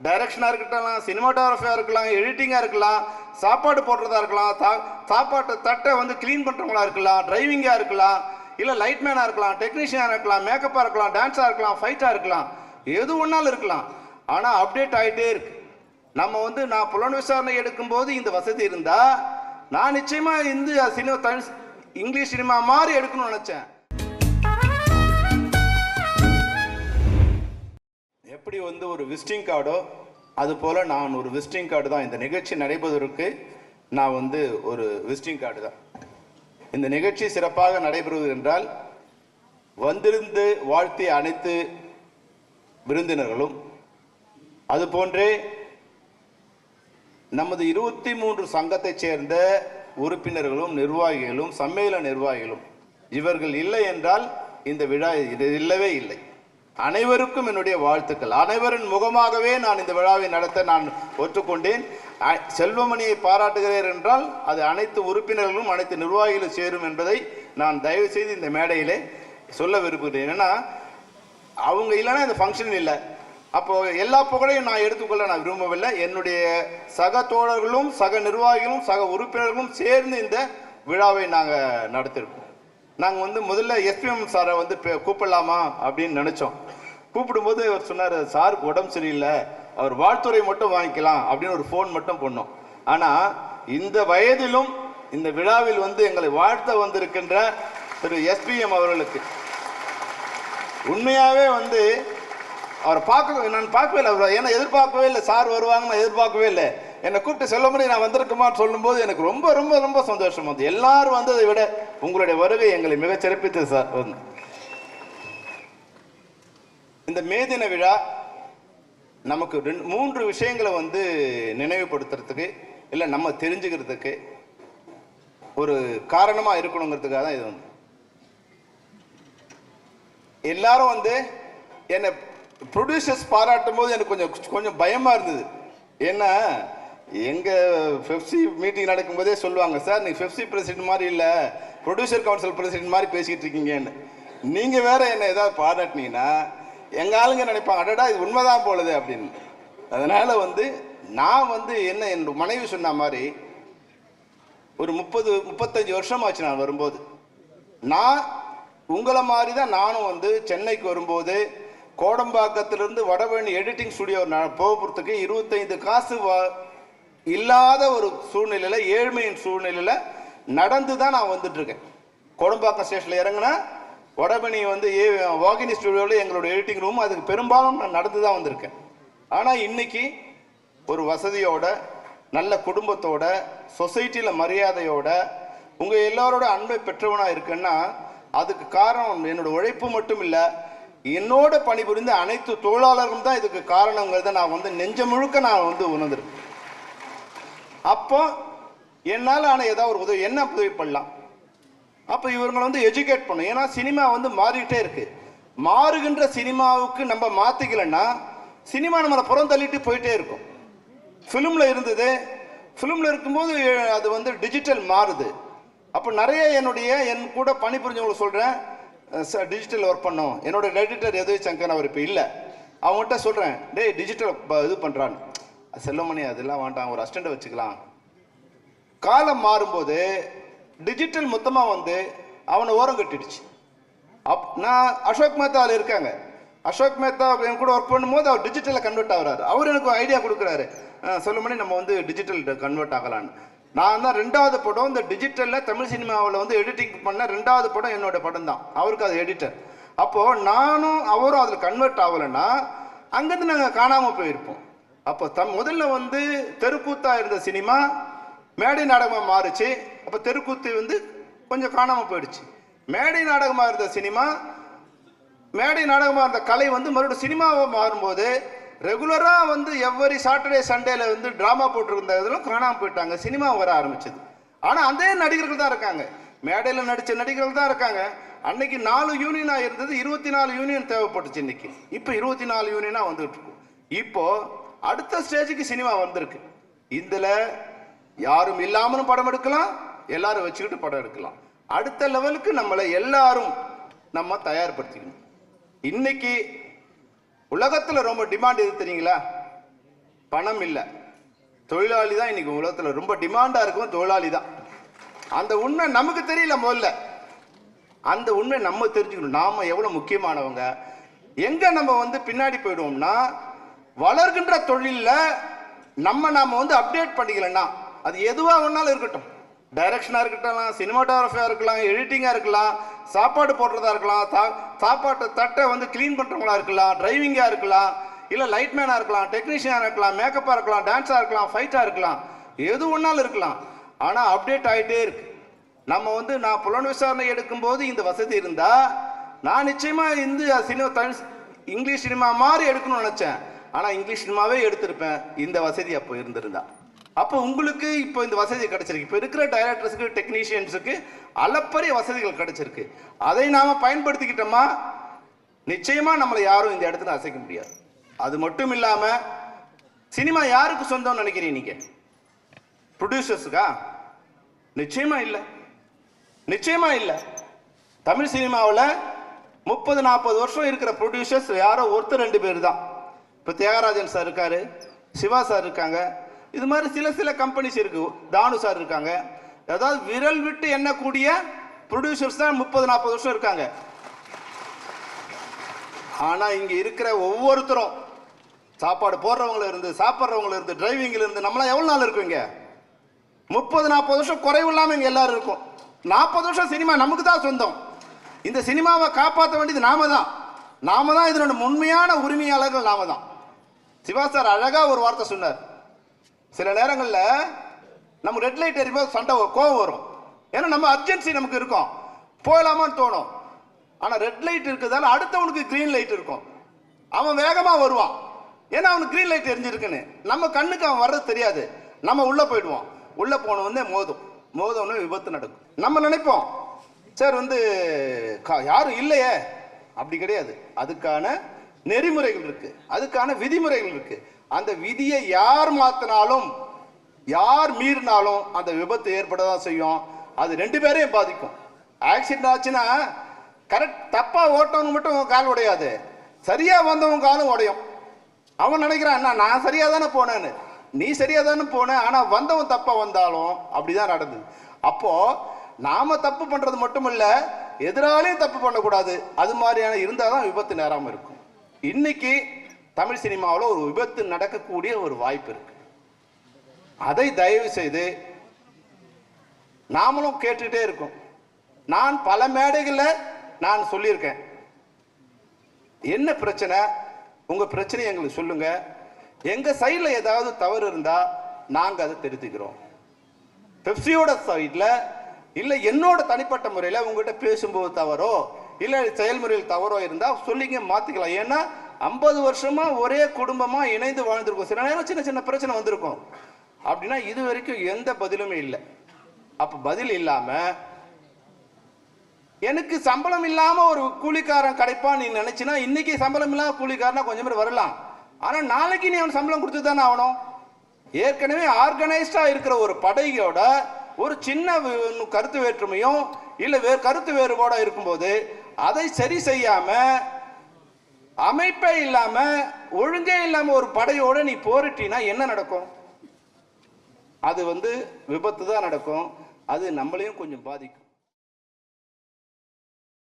டைரக்ஷனாக இருக்கட்டும் சினிமாட்டோகிராஃபியாக இருக்கலாம் எடிட்டிங்காக இருக்கலாம் சாப்பாடு போடுறதா இருக்கலாம் சா- சாப்பாட்டு தட்டை வந்து க்ளீன் பண்ணுறவங்களா இருக்கலாம் டிரைவிங்காக இருக்கலாம் இல்லை லைட்மேனாக இருக்கலாம் டெக்னீஷியனாக இருக்கலாம் மேக்கப்பாக இருக்கலாம் டான்ஸாக இருக்கலாம் ஃபைட்டாக இருக்கலாம் எது ஒன்றாலும் இருக்கலாம். ஆனால் அப்டேட் ஆகிட்டே இருக்கு. நம்ம வந்து நான் புலன் விசாரணை எடுக்கும்போது இந்த வசதி இருந்தால் நான் நிச்சயமாக இந்து சினிமா தமிழ் இங்கிலீஷ் சினிமா மாதிரி எடுக்கணும்னு நினச்சேன். எப்படி வந்து ஒரு விசிட்டிங் கார்டோ அது போல் நான் ஒரு விசிட்டிங் கார்டு தான். இந்த நிகழ்ச்சி நடைபெறுவதற்கு நான் வந்து ஒரு விசிட்டிங் கார்டு தான். இந்த நிகழ்ச்சி சிறப்பாக நடைபெறுவது என்றால் வந்திருந்து வாழ்த்திய அனைத்து விருந்தினர்களும் அது போன்றே நமது இருபத்தி மூன்று சங்கத்தைச் சேர்ந்த உறுப்பினர்களும் நிர்வாகிகளும் சம்மேளன நிர்வாகிகளும் இவர்கள் இல்லை என்றால் இந்த விழா இது இல்லவே இல்லை. அனைவருக்கும் என்னுடைய வாழ்த்துக்கள். அனைவரின் முகமாகவே நான் இந்த விழாவை நடத்த நான் ஒற்றுக்கொண்டேன் செல்வமணியை பாராட்டுகிறேன் என்றால் அது அனைத்து உறுப்பினர்களும் அனைத்து நிர்வாகிகளும் சேரும் என்பதை நான் தயவு செய்து இந்த மேடையிலே சொல்ல விரும்புகிறேன். ஏன்னா அவங்க இல்லைன்னா இந்த ஃபங்க்ஷன் இல்லை. அப்போ எல்லா புகழையும் நான் எடுத்துக்கொள்ள நான் விரும்பவில்லை. என்னுடைய சக தோழர்களும் சக நிர்வாகிகளும் சக உறுப்பினர்களும் சேர்ந்து இந்த விழாவை நாங்கள் நடத்திருக்கோம். நாங்கள் வந்து முதல்ல எஸ்பிஎம் சாரை வந்து கூப்பிடலாமா அப்படின்னு நினச்சோம். கூப்பிடும்போது அவர் சொன்னார் சாருக்கு உடம்பு சரியில்லை அவர் வாழ்த்துறை மட்டும் வாங்கிக்கலாம் அப்படின்னு ஒரு ஃபோன் மட்டும் பண்ணோம் ஆனால் இந்த வயதிலும் இந்த விழாவில் வந்து எங்களை வாழ்த்த வந்திருக்கின்ற திரு எஸ்பிஎம் அவர்களுக்கு உண்மையாகவே வந்து அவரை பார்க்க நான் பார்க்கவே இல்லை. அவர் ஏன்னா எதிர்பார்க்கவே இல்லை. சார் வருவாங்க நான் எதிர்பார்க்கவே இல்லை. என்னை கூப்பிட்டு செல்லும்படி நான் வந்திருக்குமான்னு சொல்லும்போது எனக்கு ரொம்ப ரொம்ப ரொம்ப சந்தோஷம் வந்து எல்லாரும் வந்ததை விட உங்களுடைய வருகை எங்களை மிகச் சிறப்பித்தது சார். வந்து இந்த மே தின விழா நமக்கு ரெண்டு மூன்று விஷயங்களை வந்து நினைவுபடுத்துறதுக்கு இல்லை நம்ம தெரிஞ்சுக்கிறதுக்கு ஒரு காரணமாக இருக்கணுங்கிறதுக்காக தான் இது வந்து. எல்லாரும் வந்து என்னை ப்ரொடியூசர்ஸ் பாராட்டும் போது எனக்கு கொஞ்சம் கொஞ்சம் பயமாக இருந்தது. ஏன்னா எங்கள் பெப்சி மீட்டிங் நடக்கும்போதே சொல்லுவாங்க சார் நீங்கள் பெப்சி பிரசிடென்ட் மாதிரி இல்லை ப்ரொடியூசர் கவுன்சில் பிரசிடென்ட் மாதிரி பேசிக்கிட்டு இருக்கீங்கன்னு. நீங்கள் வேற என்ன ஏதாவது பாராட்டினீங்கன்னா எங்க ஆளுங்க நினைப்பாங்க அடடா இது உண்மைதான் போலது அப்படின்னு. அதனால் வந்து நான் வந்து என்ன என் மனைவி சொன்ன மாதிரி ஒரு முப்பது முப்பத்தஞ்சு வருஷம் ஆச்சு நான் வரும்போது. நான் உங்களை மாதிரி தான் நானும் வந்து சென்னைக்கு வரும்போது கோடம்பாக்கத்திலிருந்து வடவேணி எடிட்டிங் ஸ்டுடியோ போகிறதுக்கு இருபத்தைந்து காசு இல்லாத ஒரு சூழ்நிலையில் ஏழ்மையின் சூழ்நிலையில் நடந்து தான் நான் வந்துட்டுருக்கேன் கோடம்பாக்கம் ஸ்டேஷனில் இறங்கினா வடபணி வந்து ஏ வாகினி ஸ்டுடியோவில் எங்களோட எடிட்டிங் ரூம் அதுக்கு பெரும்பாலும் நான் நடந்து தான் வந்திருக்கேன். ஆனால் இன்னைக்கு ஒரு வசதியோட நல்ல குடும்பத்தோட சொசைட்டியில் மரியாதையோட உங்கள் எல்லாரோட அன்பை பெற்றவனாக இருக்கேன்னா அதுக்கு காரணம் என்னோட உழைப்பு மட்டும் இல்லை என்னோட பணிபுரிந்த அனைத்து தொழிலாளர்களும் தான் இதுக்கு காரணங்கிறத நான் வந்து நெஞ்ச முழுக்க நான் வந்து உணர்ந்துருக்கேன். அப்போ என்னால் ஆன ஏதாவது ஒரு உதவி என்ன உதவி பண்ணலாம்? அப்போ இவங்களை வந்து எஜுகேட் பண்ணும். ஏன்னா சினிமா வந்து மாறிக்கிட்டே இருக்கு. மாறுகின்ற சினிமாவுக்கு நம்ம மாற்றிக்கலன்னா சினிமா நம்மளை புறம் தள்ளிட்டு போயிட்டே இருக்கும். ஃபிலிமில் இருந்தது. ஃபிலிமில் இருக்கும்போது அது வந்து டிஜிட்டல் மாறுது. அப்போ நிறைய என்னுடைய என் கூட பணிபுரிஞ்சவங்களுக்கு சொல்கிறேன் சார் டிஜிட்டல் ஒர்க் பண்ணோம். என்னோட எடிட்டர் எதுவும் சங்கர் அவர் இப்போ இல்லை. அவங்ககிட்ட சொல்கிறேன் டேய் டிஜிட்டல் இது பண்ணுறான்னு செல்லமணி அதெல்லாம் வேண்டாம். ஒரு அஸ்டண்ட்டை வச்சுக்கலாம். காலம் மாறும்போது டிஜிட்டல் மொத்தமாக வந்து அவனை ஓரம் கட்டிடுச்சு. அப் நான் அசோக் மேத்தாவில் இருக்காங்க. அசோக் மேத்தா என் கூட ஒர்க் பண்ணும்போது அவர் டிஜிட்டலில் கன்வெர்ட் ஆகிறாரு. அவர் எனக்கு ஐடியா கொடுக்குறாரு. சொல்லுமணி நம்ம வந்து டிஜிட்டல் கன்வெர்ட் ஆகலான்னு நான் தான் ரெண்டாவது படம் இந்த டிஜிட்டலில் தமிழ் சினிமாவில் வந்து எடிட்டிங் பண்ண ரெண்டாவது படம் என்னோட படம் தான். அவருக்கு அது எடிட்டர் அப்போது நானும் அவரும் அதில் கன்வெர்ட் ஆகலைன்னா அங்கேருந்து நாங்கள் காணாமல் போயிருப்போம். அப்போ தம் முதல்ல வந்து தெருக்கூத்தாக இருந்த சினிமா மேடை நாடகமாக மாறுச்சு. அப்போ தெருக்கூத்து வந்து கொஞ்சம் காணாமல் போயிடுச்சு. மேடை நாடகமாக இருந்த சினிமா மேடை நாடகமாக இருந்த கலை வந்து மறுபடியும் சினிமாவாக மாறும்போது ரெகுலராக வந்து எவ்வரி சாட்டர்டே சண்டேல வந்து ட்ராமா போட்டிருந்த இதெல்லாம் காணாமல் போயிட்டாங்க. சினிமா வர ஆரம்பிச்சது. ஆனால் அதே நடிகர்கள் தான் இருக்காங்க. மேடையில் நடித்த நடிகர்கள் தான் இருக்காங்க. அன்னைக்கு நாலு யூனியனாக இருந்தது. இருபத்தி நாலு யூனியன் தேவைப்பட்டுச்சு இன்னைக்கு. இப்போ இருபத்தி நாலு யூனியனாக வந்துட்டு இருக்கும் இப்போ அடுத்த ஸ்டேஜுக்கு சினிமா வந்திருக்கு. இதில் யாரும் இல்லாமலும் படம் எடுக்கலாம் எல்லாரும் வச்சுக்கிட்டு படம் எடுக்கலாம். அடுத்த லெவலுக்கு நம்மளை எல்லாரும் நம்ம தயார்படுத்திக்கணும். இன்னைக்கு உலகத்தில் ரொம்ப டிமாண்ட் எது தெரியுங்களா? பணம் இல்லை. தொழிலாளி தான் இன்னைக்கு உலகத்தில் ரொம்ப டிமாண்டாக இருக்கும் தொழிலாளி தான். அந்த உண்மை நமக்கு தெரியல முதல்ல. அந்த உண்மை நம்ம தெரிஞ்சுக்கணும். நாம் எவ்வளோ முக்கியமானவங்க? எங்கே நம்ம வந்து பின்னாடி போயிடுவோம்னா வளர்கின்ற தொழிலில் நம்ம நாம் வந்து அப்டேட் பண்ணிக்கலன்னா அது எதுவாக வேணாலும் இருக்கட்டும். டைரக்ஷனாக இருக்கட்டும் சினிமாட்டோகிராஃபியாக இருக்கலாம் எடிட்டிங்காக இருக்கலாம் சாப்பாடு போடுறதா இருக்கலாம் சா- சாப்பாட்டு தட்டை வந்து க்ளீன் பண்ணுறவங்களா இருக்கலாம் டிரைவிங்காக இருக்கலாம் இல்லை லைட்மேனாக இருக்கலாம் டெக்னீஷியனாக இருக்கலாம் மேக்கப்பாக இருக்கலாம் டான்ஸாக இருக்கலாம் ஃபைட்டாக இருக்கலாம் எது ஒன்றாலும் இருக்கலாம். ஆனால் அப்டேட் ஆகிட்டே இருக்கு. நம்ம வந்து நான் புலன் விசாரணை எடுக்கும்போது இந்த வசதி இருந்தால் நான் நிச்சயமாக இந்த சினிமா தமிழ் இங்கிலீஷ் சினிமா மாதிரி எடுக்கணும்னு நினச்சேன். ஆனால் இங்கிலீஷ் சினிமாவே எடுத்திருப்பேன். இந்த வசதி அப்போ இருந்திருந்தா. அப்போ உங்களுக்கு இப்போ இந்த வசதி கிடைச்சிருக்கு. இப்போ இருக்கிற டைரக்டர்ஸுக்கு டெக்னீஷியன்ஸுக்கு அளப்பரிய வசதிகள் கிடைச்சிருக்கு. அதை நாம் பயன்படுத்திக்கிட்டோமா? நிச்சயமாக நம்மளை யாரும் இந்த இடத்துல அசைக்க முடியாது. அது மட்டும் இல்லாமல் சினிமா யாருக்கு சொந்தம்னு நினைக்கிறீங்க நீங்கள் ப்ரொடியூசர்ஸுக்கா நிச்சயமாக இல்லை. நிச்சயமாக இல்லை. தமிழ் சினிமாவில் முப்பது நாற்பது வருஷம் இருக்கிற ப்ரொடியூசர்ஸ் யாரோ ஒருத்தர் ரெண்டு பேர் தான். இப்போ தியாகராஜன் சார் இருக்காரு சிவா சார் இருக்காங்க. இது மாதிரி சில சில கம்பெனிஸ் இருக்கு. தானு சார் இருக்காங்க. அதாவது விரல் விட்டு எண்ணக்கூடிய ப்ரொடியூசர்ஸ் தான் முப்பது நாற்பது வருஷம் இருக்காங்க. ஆனால் இங்கே இருக்கிற ஒவ்வொருத்தரும் சாப்பாடு போடுறவங்கள இருந்து சாப்பிட்றவங்கள இருந்து டிரைவிங்கில் இருந்து நம்மளாம் எவ்வளோ நாள் இருக்குங்க முப்பது நாற்பது வருஷம் குறைவு இல்லாமல் இங்கே எல்லாரும் இருக்கும். நாற்பது வருஷம் சினிமா நமக்கு தான் சொந்தம். இந்த சினிமாவை காப்பாற்ற வேண்டியது நாம தான். நாம தான் இதனோட உண்மையான உரிமையாளர்கள் நாம தான். சிவா சார் அழகாக ஒரு வார்த்தை சொன்னார். சில நேரங்களில் நம்ம ரெட் லைட் எரியும்போது சண்டை கோவம் வரும். ஏன்னா நம்ம அர்ஜென்சி நமக்கு இருக்கும். போகலாமான்னு தோணும். ஆனால் ரெட் லைட் இருக்கிறதால அடுத்தவனுக்கு க்ரீன் லைட் இருக்கும். அவன் வேகமாக வருவான். ஏன்னா அவனுக்கு க்ரீன் லைட் எரிஞ்சிருக்குன்னு நம்ம கண்ணுக்கு அவன் வர்றது தெரியாது. நம்ம உள்ளே போயிடுவோம். உள்ளே போன மோதும். மோதவுடனே விபத்து நடக்கும். நம்ம நினைப்போம் சார் வந்து கா- யாரும் இல்லையே. அப்படி கிடையாது. அதுக்கான நெறிமுறைகள் இருக்குது அதுக்கான விதிமுறைகள் இருக்குது அந்த விதியை யார் மாத்தினாலும் யார் மீறினாலும் அந்த விபத்து ஏற்பட தான் செய்யும். அது ரெண்டு பேரையும் பாதிக்கும். ஆக்சிடென்ட் ஆச்சுன்னா கரெக்ட் தப்பா ஓட்டவங்க மட்டும் கால் உடையாது. சரியா வந்தவங்க காலும் உடையும். அவன் நினைக்கிறான் என்ன நான் சரியா தானே போனேன்னு. நீ சரியா தானே போன ஆனா வந்தவன் தப்பா வந்தாலும் அப்படிதான் நடந்தது. அப்போ நாம தப்பு பண்றது இல்லை எதிராலையும் தப்பு பண்ணக்கூடாது. அது மாதிரியான இருந்தால் தான் விபத்து நேராம இருக்கும். இன்னைக்கு தமிழ் சினிமாவில் ஒரு விபத்து நடக்கக்கூடிய ஒரு வாய்ப்பு இருக்கு. அதை தயவு செய்து நாமளும் கேட்டுட்டே இருக்கோம். நான் பல மேடைகளில் நான் சொல்லியிருக்கேன். என்ன பிரச்சனை? உங்கள் பிரச்சனையை எங்களுக்கு சொல்லுங்க. எங்கள் சைடில் ஏதாவது தவறு இருந்தால் நாங்கள் அதை திருத்திக்கிறோம் பெப்சியோட சைடில் இல்லை என்னோட தனிப்பட்ட முறையில் உங்கள்கிட்ட பேசும்போது தவறோ இல்லை செயல்முறையில் தவறோ இருந்தால் சொல்லிங்க மாற்றிக்கலாம் ஏன்னா ஐம்பது வருஷமா ஒரே குடும்பமா இணைந்து வாழ்ந்திருக்கும். சில நேரம் சின்ன சின்ன பிரச்சனை வந்திருக்கும். அப்படின்னா இது வரைக்கும் எந்த பதிலுமே இல்லை. அப்ப பதில் இல்லாம எனக்கு சம்பளம் இல்லாம ஒரு கூலிக்காரன் கிடைப்பான் நீ நினைச்சினா இன்னைக்கு சம்பளம் இல்லாம கூலிக்காரனா கொஞ்சம் பேர் வரலாம். ஆனா நாளைக்கு நீ அவன் சம்பளம் கொடுத்து தானே ஆகணும். ஏற்கனவே ஆர்கனைஸ்டா இருக்கிற ஒரு படையோட ஒரு சின்ன கருத்து வேற்றுமையும் இல்ல வேறு கருத்து வேறுபாடா இருக்கும்போது அதை சரி செய்யாம அமைப்பே இல்லாம ஒழுங்கே இல்லாம ஒரு படையோட நீ போரிட்டினா என்ன நடக்கும்? அது வந்து விபத்து தான் நடக்கும். அது நம்மளையும் கொஞ்சம் பாதிக்கும்.